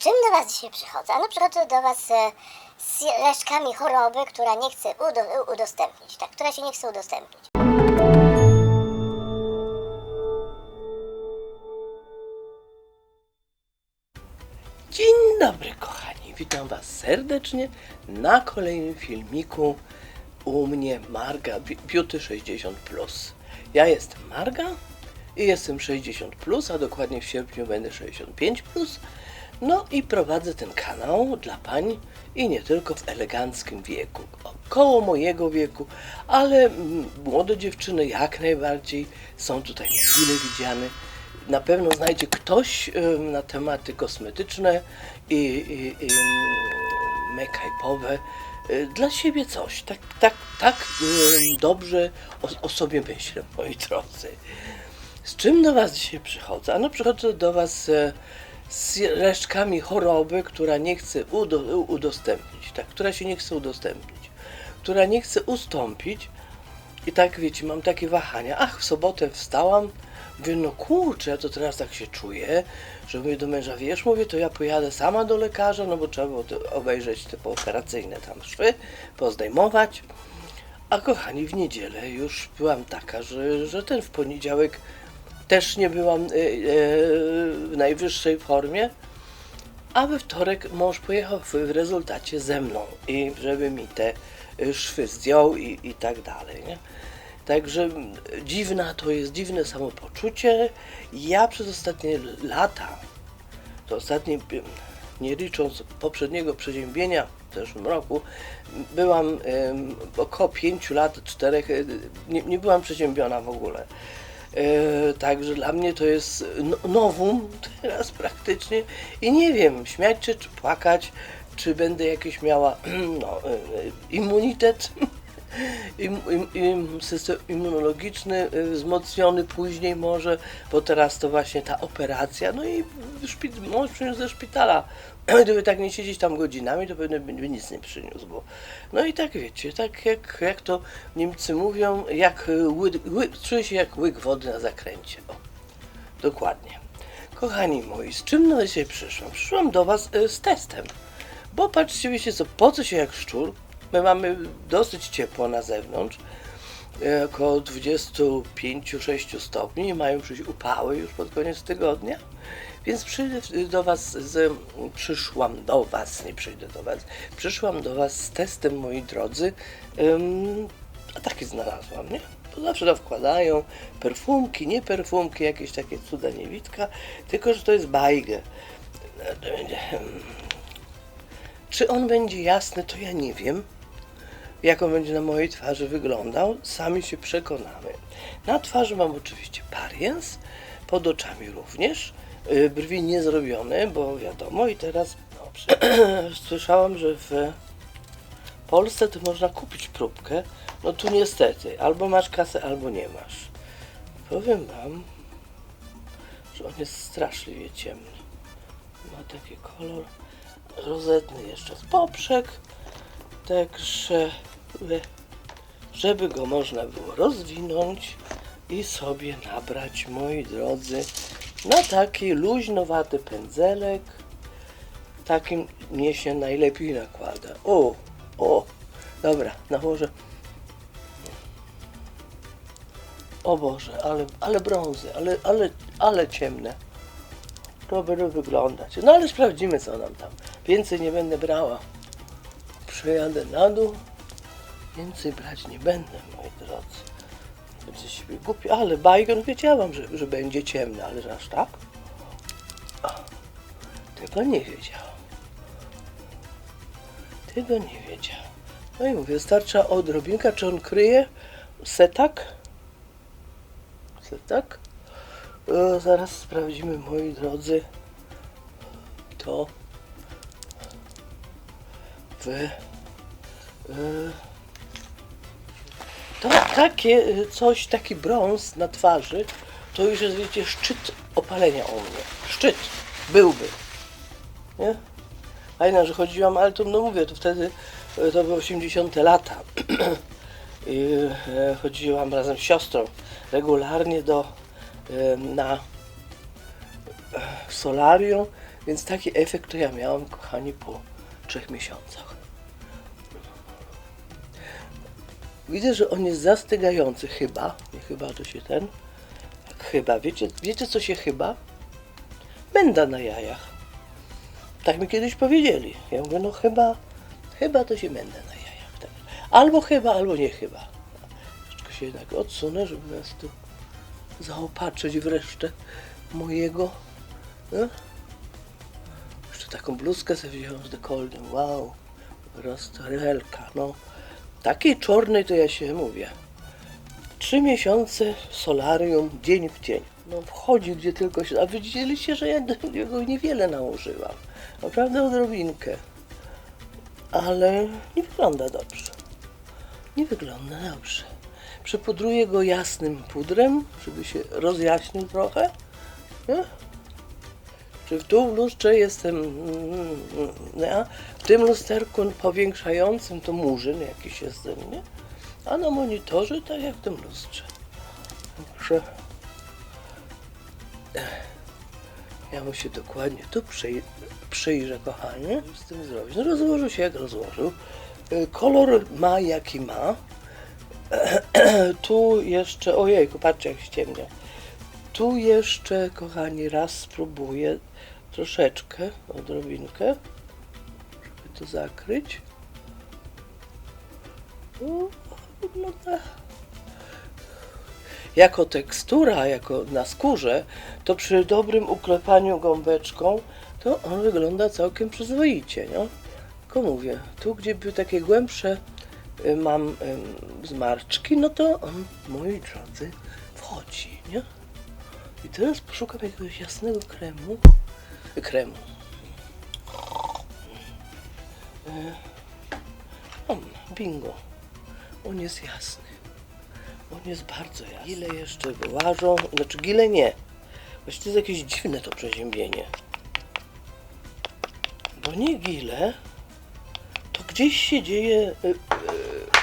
czym do Was dzisiaj przychodzę? Ano przychodzę do Was e, z resztkami choroby, która nie chce udo- udostępnić, tak, która się nie chce udostępnić. Dzień dobry kochani, witam was serdecznie na kolejnym filmiku u mnie Marga Beauty 60 Ja jestem Marga i jestem 60 a dokładnie w sierpniu będę 65 No i prowadzę ten kanał dla pań i nie tylko w eleganckim wieku, około mojego wieku, ale mm, młode dziewczyny jak najbardziej są tutaj mile widziane na pewno znajdzie ktoś na tematy kosmetyczne i, i, i mm, make-upowe y, dla siebie coś. Tak, tak, tak dobrze o, o sobie myślę, moi drodzy. Z czym do Was dzisiaj przychodzę? Ano przychodzę do Was e, z resztkami choroby, która nie chce udo, udostępnić, tak, która się nie chce udostępnić, która nie chce ustąpić, i tak wiecie, mam takie wahania. Ach, w sobotę wstałam, mówię, no kurczę, to teraz tak się czuję, że mówię do męża, wiesz, mówię, to ja pojadę sama do lekarza, no bo trzeba było obejrzeć te pooperacyjne tam szwy, pozdejmować. A kochani, w niedzielę już byłam taka, że, że ten w poniedziałek też nie byłam e, e, w najwyższej formie, a we wtorek mąż pojechał w, rezultacie ze mną i żeby mi te y, szwy zdjął i, i tak dalej, nie? Także dziwna to jest, dziwne samopoczucie. Ja przez ostatnie lata, to ostatnie, y, nie licząc poprzedniego przeziębienia w zeszłym roku, byłam około pięciu lat, czterech, y, nie, nie byłam przeziębiona w ogóle. E, Także dla mnie to jest no- nowum teraz praktycznie. I nie wiem, śmiać się czy płakać, czy będę jakieś miała no, e, immunitet, im, system immunologiczny e, wzmocniony później może, bo teraz to właśnie ta operacja, no i szpit, mąż przyniósł ze szpitala. Gdyby tak nie siedzieć tam godzinami, to pewnie by by nic nie przyniósł, bo no i tak wiecie, tak jak, jak to Niemcy mówią, jak y, czuję się jak łyk wody na zakręcie. O, dokładnie. Kochani moi, z czym na dzisiaj przyszłam? Przyszłam do Was y, z testem, bo patrzcie, wiecie co, po co się jak szczur? My mamy dosyć ciepło na zewnątrz, y, około 25-6 stopni mają przyjść upały już pod koniec tygodnia. Więc przyjdę do Was z. Przyszłam do Was, nie przyjdę do Was. Przyszłam do Was z testem, moi drodzy. Ym, a taki znalazłam, nie? Bo zawsze to wkładają perfumki, nie perfumki, jakieś takie cuda niewitka, tylko że to jest bajgę. Czy on będzie jasny, to ja nie wiem jak on będzie na mojej twarzy wyglądał, sami się przekonamy. Na twarzy mam oczywiście pariens, pod oczami również, y, brwi nie zrobione, bo wiadomo i teraz dobrze. Słyszałam, że w Polsce to można kupić próbkę, no tu niestety, albo masz kasę, albo nie masz. Powiem wam, że on jest straszliwie ciemny. Ma taki kolor rozetny jeszcze w poprzek, Także, żeby go można było rozwinąć i sobie nabrać, moi drodzy, na taki luźnowaty pędzelek. Takim mnie się najlepiej nakłada. O, o, dobra, nałożę. O Boże, ale, ale brązy, ale, ale, ale ciemne. To będzie wyglądać. No ale sprawdzimy, co nam tam. Więcej nie będę brała przejadę na dół. Więcej brać nie będę, moi drodzy. Będzie siebie głupi, ale bajgon wiedziałam, że, że będzie ciemny, ale że aż tak? Tego nie wiedziałam. Tego nie wiedziałam. No i mówię, starcza odrobinka, czy on kryje setak? Setak? E, zaraz sprawdzimy, moi drodzy, to w e, to takie e, coś, taki brąz na twarzy, to już jest, wiecie, szczyt opalenia u mnie. Szczyt. Byłby. Nie? Fajna, że chodziłam, ale to, no mówię, to wtedy e, to były 80 lata. I e, chodziłam razem z siostrą regularnie do, e, na solarium Więc taki efekt to ja miałam, kochani, po trzech miesiącach. Widzę, że on jest zastygający chyba. Nie chyba to się ten. Jak chyba. Wiecie, wiecie co się chyba? Menda na jajach. Tak mi kiedyś powiedzieli. Ja mówię, no chyba, chyba to się menda na jajach. Tak. Albo chyba, albo nie chyba. Troszeczkę się jednak odsunę, żeby was tu zaopatrzyć w resztę mojego. No? Jeszcze taką bluzkę sobie wziąłem z dekoltem. Wow. Roztorelka, no. Takiej czarnej to ja się mówię. Trzy miesiące solarium, dzień w dzień. No wchodzi gdzie tylko się... A widzieliście, że ja do niego niewiele nałożyłam. Naprawdę odrobinkę. Ale nie wygląda dobrze. Nie wygląda dobrze. Przepudruję go jasnym pudrem, żeby się rozjaśnił trochę. Nie? Czy w w lustrze jestem, mm, ja, w tym lusterku powiększającym to murzyn jakiś jestem, nie? A na monitorze tak jak w tym lustrze. Także ja mu się dokładnie tu przyj- przyjrzę, kochanie. Z tym zrobić? No rozłożył się jak rozłożył. Y, Kolor ma jaki ma. tu jeszcze, ojejku, patrzcie jak ściemnia. Tu jeszcze, kochani, raz spróbuję troszeczkę, odrobinkę, żeby to zakryć. No, wygląda jako tekstura, jako na skórze, to przy dobrym uklepaniu gąbeczką, to on wygląda całkiem przyzwoicie, nie? Tylko mówię, tu gdzie by takie głębsze y, mam zmarczki, no to on, moi drodzy, wchodzi? I teraz poszukam jakiegoś jasnego kremu. Kremu. E, on, bingo. On jest jasny. On jest bardzo jasny. Gile jeszcze wyłażą. Znaczy gile nie. Właściwie to jest jakieś dziwne to przeziębienie. Bo nie gile, to gdzieś się dzieje y, w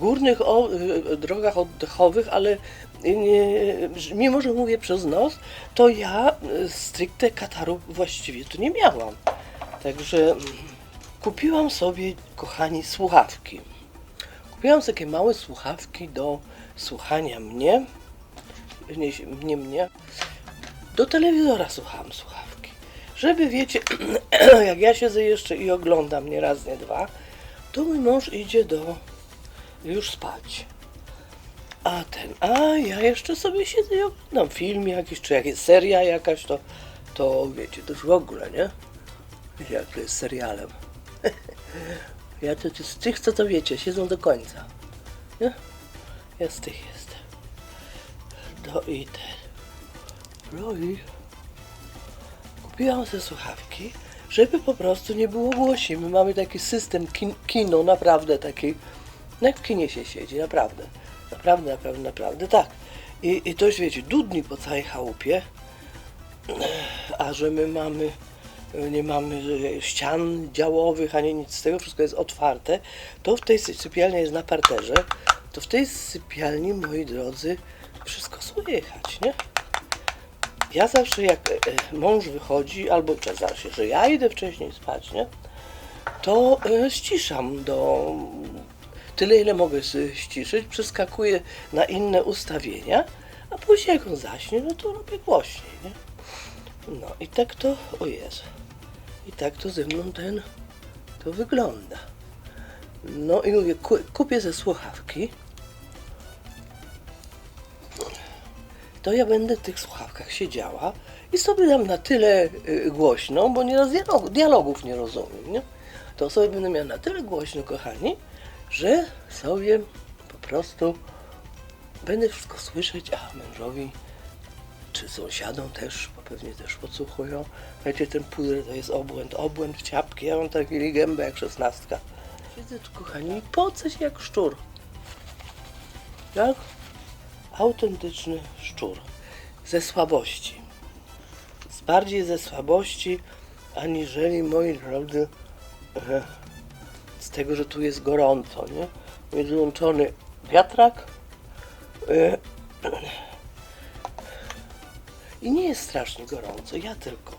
górnych o, y, drogach oddechowych, ale nie, mimo, że mówię przez nos, to ja y, stricte kataru właściwie tu nie miałam. Także kupiłam sobie, kochani, słuchawki. Kupiłam sobie takie małe słuchawki do słuchania mnie, nie, nie mnie, do telewizora słuchałam słuchawki. Żeby wiecie, jak ja siedzę jeszcze i oglądam nie raz, nie dwa, to mój mąż idzie do już spać. A ten, a ja jeszcze sobie siedzę i oglądam film jakiś, czy jak jest seria jakaś, to, to wiecie, to już w ogóle, nie? Wiecie, jak to jest serialem. ja to, to z tych, co to wiecie, siedzą do końca. Nie? Ja z tych jestem. Do i ten. No i kupiłam sobie słuchawki, żeby po prostu nie było głośniej. My mamy taki system kin, kino, naprawdę taki, jak w kinie się siedzi, naprawdę. Naprawdę, naprawdę, naprawdę, tak. I, i to już wiecie, dudni po całej chałupie, a że my mamy, nie mamy ścian działowych, ani nic z tego, wszystko jest otwarte, to w tej sy- sypialni jest na parterze, to w tej sypialni, moi drodzy, wszystko słychać, nie? Ja zawsze jak e, mąż wychodzi, albo zawsze, że ja idę wcześniej spać, nie? To e, ściszam do tyle, ile mogę ściszyć, przeskakuję na inne ustawienia, a później jak on zaśnie, no to robię głośniej, nie? No i tak to, o Jezu, i tak to ze mną ten, to wygląda. No i mówię, ku, kupię ze słuchawki, to ja będę w tych słuchawkach siedziała i sobie dam na tyle y, głośno, bo nieraz dialog, dialogów nie rozumiem, nie? To sobie będę miała na tyle głośno, kochani, że sobie po prostu będę wszystko słyszeć, a mężowi czy sąsiadom też, bo pewnie też podsłuchują. Wiecie, ten puder to jest obłęd, obłęd w ciapki, ja mam taką gębę jak szesnastka. Siedzę tu, kochani, pocę się jak szczur. Tak? autentyczny szczur. Ze słabości. Z bardziej ze słabości, aniżeli, moi drodzy, e, z tego, że tu jest gorąco, nie? Jest wyłączony wiatrak e, i nie jest strasznie gorąco, ja tylko.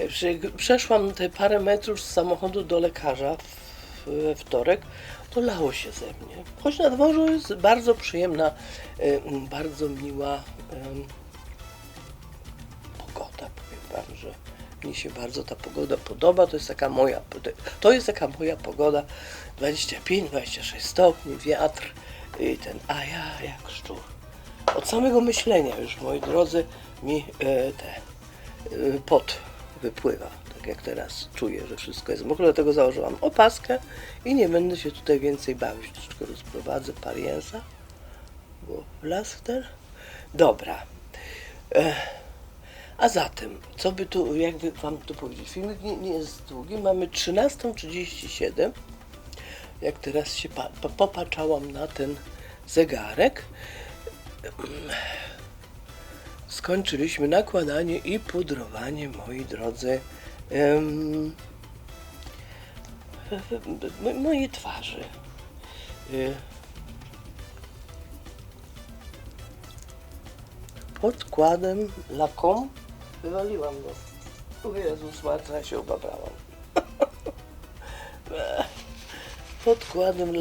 E, Przeszłam te parę metrów z samochodu do lekarza we wtorek, to lało się ze mnie. Choć na dworzu jest bardzo przyjemna, e, bardzo miła mi się bardzo ta pogoda podoba. To jest taka moja, to jest taka moja pogoda. 25-26 stopni, wiatr i ten, a ja jak szczur. Od samego myślenia już, moi drodzy, mi e, te e, pot wypływa. Tak jak teraz czuję, że wszystko jest mokre, dlatego założyłam opaskę i nie będę się tutaj więcej bawić. Troszeczkę rozprowadzę pariensa, bo plaster. Dobra. E, a zatem, co by tu, jakby wam tu powiedzieć, filmik nie, nie jest długi, mamy 13.37, jak teraz się pa, pa, popatrzałam na ten zegarek, skończyliśmy nakładanie i pudrowanie, moi drodzy, em, mo- mojej twarzy. Y, Podkładem laką wywaliłam go. O Jezus, Marta, się obabrałam. Podkładem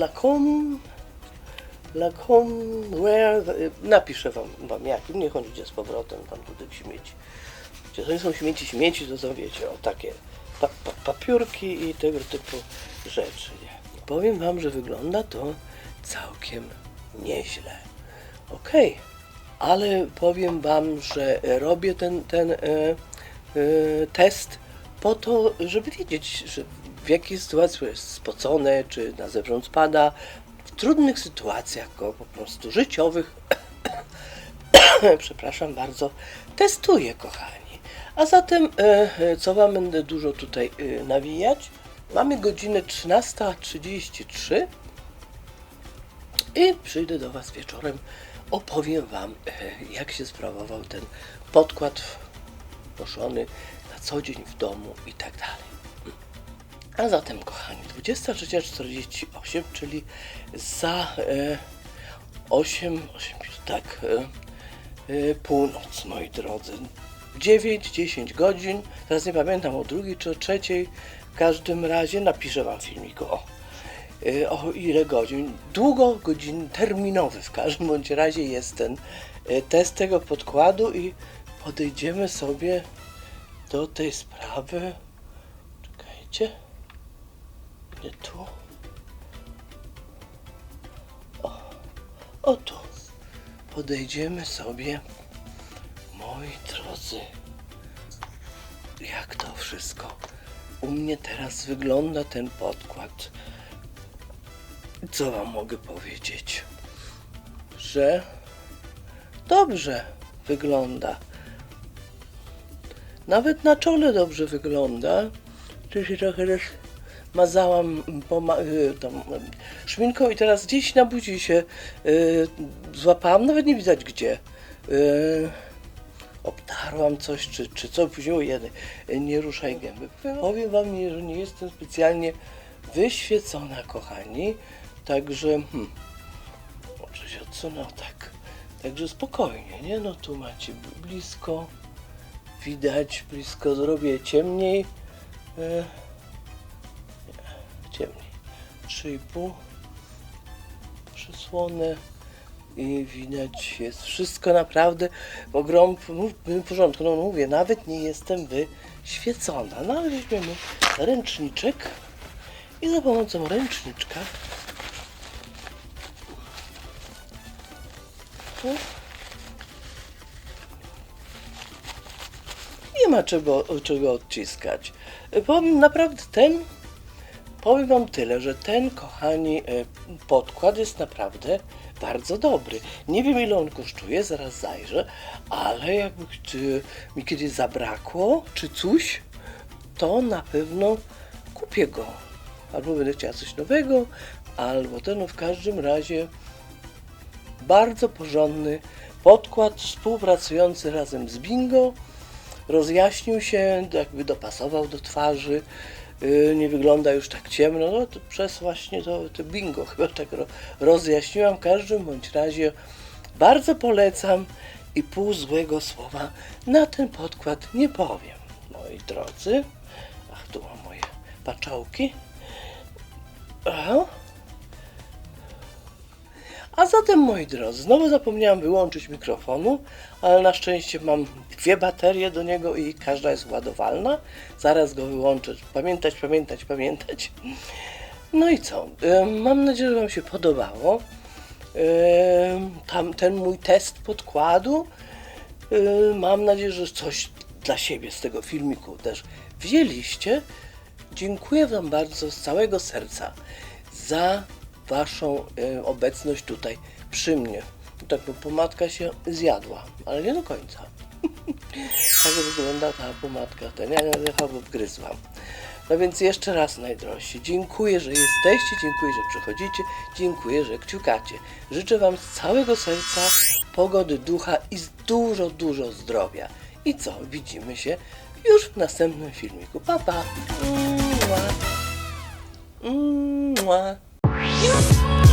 where, the- napiszę wam, wam jakim, niech on idzie z powrotem tam do tych śmieci. Gdzie to nie są śmieci, śmieci, to są, wiecie, o takie pa, pa, papiurki i tego typu rzeczy, nie? Powiem wam, że wygląda to całkiem nieźle. Okej, ale powiem wam, że robię ten, ten e, e, test po to, żeby wiedzieć, że w jakiej sytuacji jest spocone, czy na zewnątrz pada, w trudnych sytuacjach po prostu życiowych, przepraszam bardzo, testuję, kochani. A zatem, e, e, co Wam będę dużo tutaj e, nawijać? Mamy godzinę 13.33 i przyjdę do Was wieczorem, opowiem Wam, e, jak się sprawował ten podkład noszony na co dzień w domu i tak dalej. A zatem, kochani, 23.48, czyli za e, 8, 8, tak, e, e, północ, moi drodzy. 9-10 godzin, teraz nie pamiętam o drugiej czy o trzeciej, w każdym razie napiszę Wam filmik o, o ile godzin. Długo godzin terminowy w każdym bądź razie jest ten e, test tego podkładu i podejdziemy sobie do tej sprawy. Czekajcie. Nie tu. O, o tu. Podejdziemy sobie, moi drodzy, jak to wszystko u mnie teraz wygląda ten podkład. Co wam mogę powiedzieć? Że dobrze wygląda. Nawet na czole dobrze wygląda. Tu się trochę roz... mazałam poma- y, szminką i teraz gdzieś na buzi się y, złapałam, nawet nie widać gdzie. Y, obtarłam coś, czy, czy co, później o jeden, nie ruszaj gęby. Powiem wam, że nie jestem specjalnie wyświecona, kochani, także, hmm, może się odsunę, o tak, także spokojnie, nie, no tu macie bl- blisko, widać, blisko zrobię ciemniej, e, nie, ciemniej, 3,5 przysłonę. I widać jest wszystko naprawdę. W ogromnym porządku. No mówię, nawet nie jestem wyświecona. No ale weźmiemy ręczniczek i za pomocą ręczniczka tu nie ma czego, czego odciskać. Powiem naprawdę ten Powiem Wam tyle, że ten, kochani, e, podkład jest naprawdę bardzo dobry. Nie wiem, ile on kosztuje, zaraz zajrzę, ale jakby mi kiedyś zabrakło, czy coś, to na pewno kupię go. Albo będę chciała coś nowego, albo ten, no w każdym razie bardzo porządny podkład współpracujący razem z Bingo. Rozjaśnił się, jakby dopasował do twarzy. Yy, nie wygląda już tak ciemno. No to przez właśnie to, to Bingo chyba tak ro, rozjaśniłam. W każdym bądź razie bardzo polecam i pół złego słowa na ten podkład nie powiem, moi drodzy. Ach, tu mam moje paczałki. Aha. A zatem, moi drodzy, znowu zapomniałam wyłączyć mikrofonu, ale na szczęście mam dwie baterie do niego i każda jest ładowalna. Zaraz go wyłączę. Pamiętać, pamiętać, pamiętać. No i co? Mam nadzieję, że Wam się podobało. Tam ten mój test podkładu. Mam nadzieję, że coś dla siebie z tego filmiku też wzięliście. Dziękuję Wam bardzo z całego serca za Waszą y, obecność tutaj przy mnie. Tak, bo pomadka się zjadła, ale nie do końca. tak wygląda ta pomadka, ten ja chyba wgryzłam. No więc jeszcze raz najdrożsi, dziękuję, że jesteście, dziękuję, że przychodzicie, dziękuję, że kciukacie. Życzę Wam z całego serca pogody ducha i dużo, dużo zdrowia. I co, widzimy się już w następnym filmiku. Pa, pa! Mua. Mua. you.